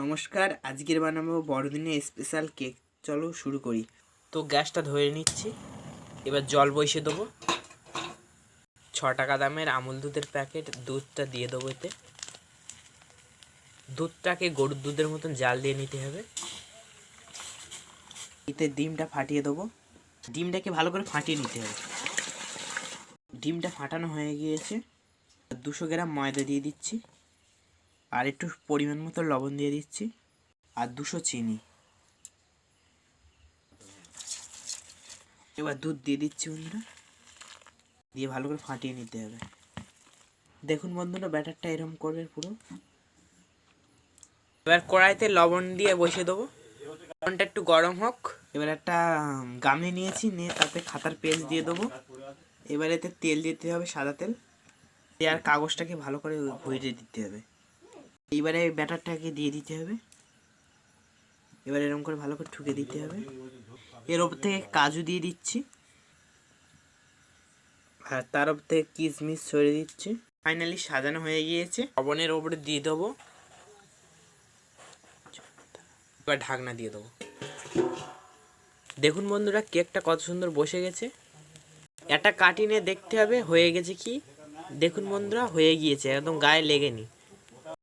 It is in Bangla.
নমস্কার আজকের বানাবো বড়দিনের স্পেশাল কেক চলো শুরু করি। তো গ্যাসটা ধরে নিচ্ছি। এবার জল বসিয়ে দেবো। ছ টাকা দামের আমুল দুধের প্যাকেট দুধটা দিয়ে দেবো এতে। দুধটাকে গরুর দুধের মতন জাল দিয়ে নিতে হবে। এতে ডিমটা ফাটিয়ে দেবো। ডিমটাকে ভালো করে ফাটিয়ে নিতে হবে। ডিমটা ফাটানো হয়ে গিয়েছে। দুশো গ্রাম ময়দা দিয়ে দিচ্ছি। আর একটু পরিমাণ মতো লবণ দিয়ে দিচ্ছি আর দুশো চিনি। এবার দুধ দিয়ে দিচ্ছি বন্ধুরা। দিয়ে ভালো করে ফাটিয়ে নিতে হবে। দেখুন বন্ধুরা, ব্যাটারটা এরকম করবে পুরো। এবার কড়াইতে লবণ দিয়ে বসিয়ে দেবো। লবণটা একটু গরম হোক। এবার একটা গামলি নিয়েছি, নিয়ে তাতে খাতার পেজ দিয়ে দেবো। এবার এতে তেল দিতে হবে সাদা তেল। আর কাগজটাকে ভালো করে ভুইয়ে দিতে হবে। এইবারে ব্যাটারটাকে দিয়ে দিতে হবে। এবার এরকম করে ভালো করে ঠুকে দিতে হবে। এর ওপর থেকে কাজু দিয়ে দিচ্ছি। আর তার ওপর থেকে কিশমিশ ছড়িয়ে দিচ্ছি। ফাইনালি সাজানো হয়ে গিয়েছে। ওভেনের ওপরে দিয়ে দেবো। এবার ঢাকনা দিয়ে দেবো। দেখুন বন্ধুরা, কেকটা কত সুন্দর বসে গেছে। একটা কাটিনে দেখতে হবে, হয়ে গেছে কি? দেখুন বন্ধুরা, হয়ে গিয়েছে, একদম গায়ে লেগেনি।